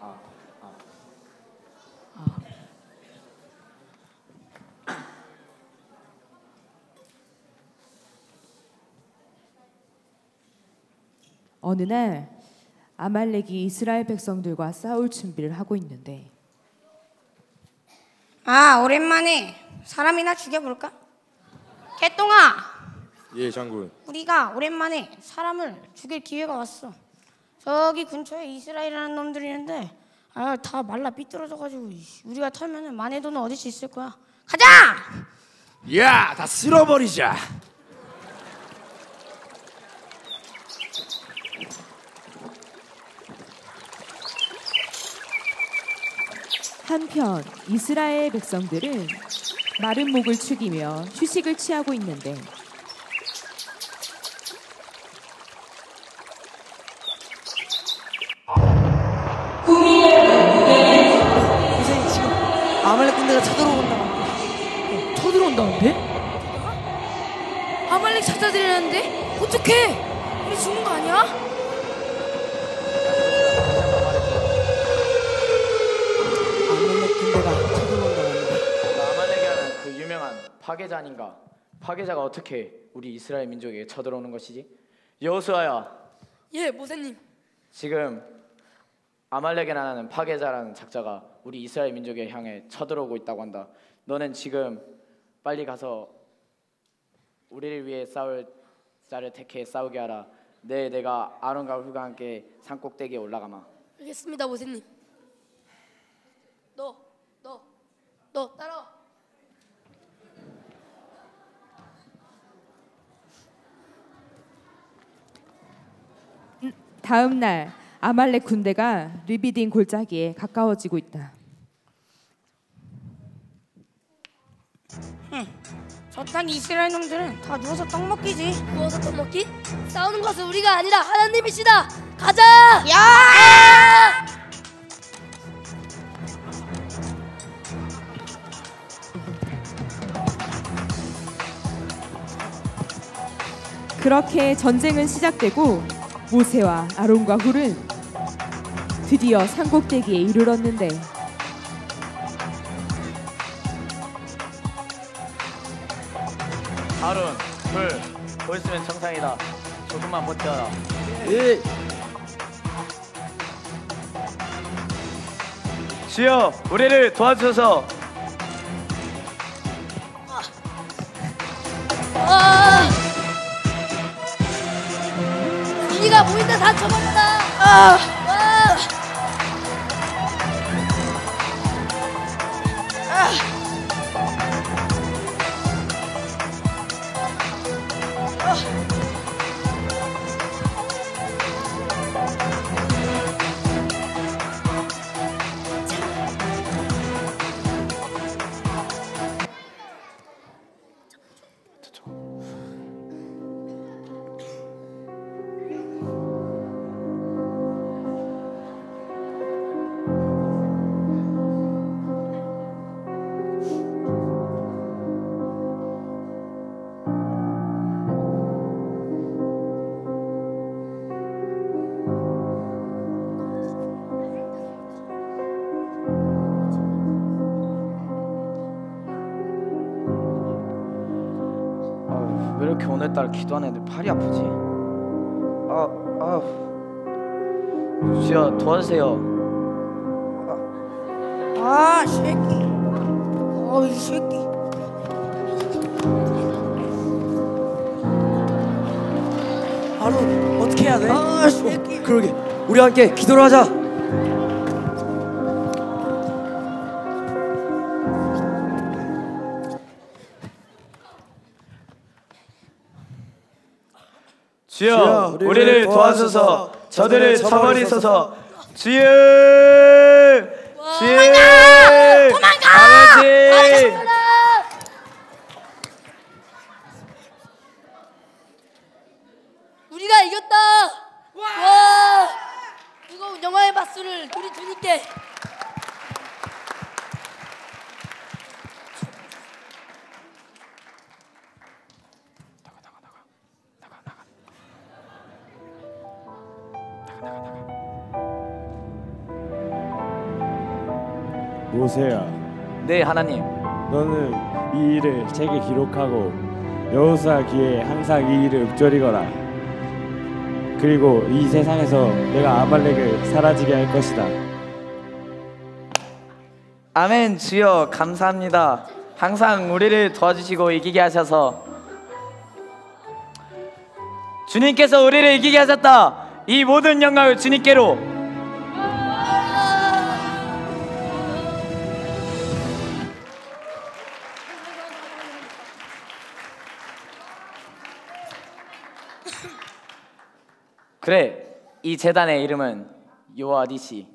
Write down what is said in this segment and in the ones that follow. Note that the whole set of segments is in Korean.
아, 아. 어느 날 아말렉이 이스라엘 백성들과 싸울 준비를 하고 있는데 아 오랜만에 사람이나 죽여볼까? 개똥아! 예 장군. 우리가 오랜만에 사람을 죽일 기회가 왔어. 저기 근처에 이스라엘이라는 놈들이 있는데 아 다 말라 삐뚤어져가지고 우리가 돈은 얻을 수 있을 거야? 가자! 야 다 쓸어버리자. 한편 이스라엘 백성들은 마른 목을 축이며 휴식을 취하고 있는데 아말렉 군대가 쳐들어온다. 쳐들어온다는데? 아말렉 찾아들이는데 어떡해? 우리 죽는 거 아니야? 아말렉 군대가 쳐들어온다. 아말렉이라는 그 유명한 파괴자 아닌가? 파괴자가 어떻게 우리 이스라엘 민족에게 쳐들어오는 것이지? 여호수아야, 예, 모세님. 지금 아말렉이라는 파괴자라는 작자가 우리 이스라엘 민족에 향해 쳐들어오고 있다고 한다. 너는 지금 빨리 가서 우리를 위해 싸울 자를 택해 싸우게 하라. 내 내가 아론과 훌과 함께 산 꼭대기에 올라가마. 알겠습니다, 모세님. 너, 너, 너 따라와. 다음 날 아말렉 군대가 르비딘 골짜기에 가까워지고 있다. 저딴 이스라엘 놈들은 다 누워서 떡 먹기지 누워서 떠먹기? 싸우는 것은 우리가 아니라 하나님이시다. 가자! 야! 그렇게 전쟁은 시작되고 모세와 아론과 훌은 드디어 산꼭대기에 이르렀는데 아론, 훌, 보였으면 정상이다. 조금만 버텨라. 예. 주여, 우리를 도와주소서. 아! 우리가 보인다 다 쳐먹었다. 아! 아, 이렇게 오늘따라 기도하는 애들 팔이 아프지? 아, 아. 주여 도와주세요. 아 새끼 어 이 새끼 아론 어떻게 해야 돼? 아 새끼 그러게. 우리 함께 기도를 하자. 주여, 우리를, 우리를 도와주소서. 저들을 저들을 쳐버리소서. 주여, 주여, 도망가! 아버지. 우리가 이겼다. 와! 뜨거운 영화의 박수를 우리 주님께. 모세야, 네, 하나님. 너는 이 일을 책에 기록하고 여호수아 귀에 항상 이 일을 읊조리거라. 그리고 이 세상에서 내가 아말렉을 사라지게 할 것이다. 아멘 주여 감사합니다. 항상 우리를 도와주시고 이기게 하셔서 주님께서 우리를 이기게 하셨다. 이 모든 영광을 주님께로 그래 이 재단의 이름은 요아디시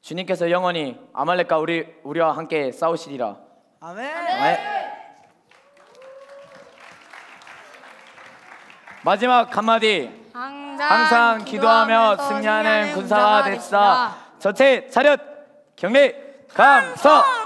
주님께서 영원히 아말렉과 우리 우리와 함께 싸우시리라. 아멘. 마지막 한마디. 항상 기도하며 승리하는 군사가 됩시다. 전체 차렷 경례 감사.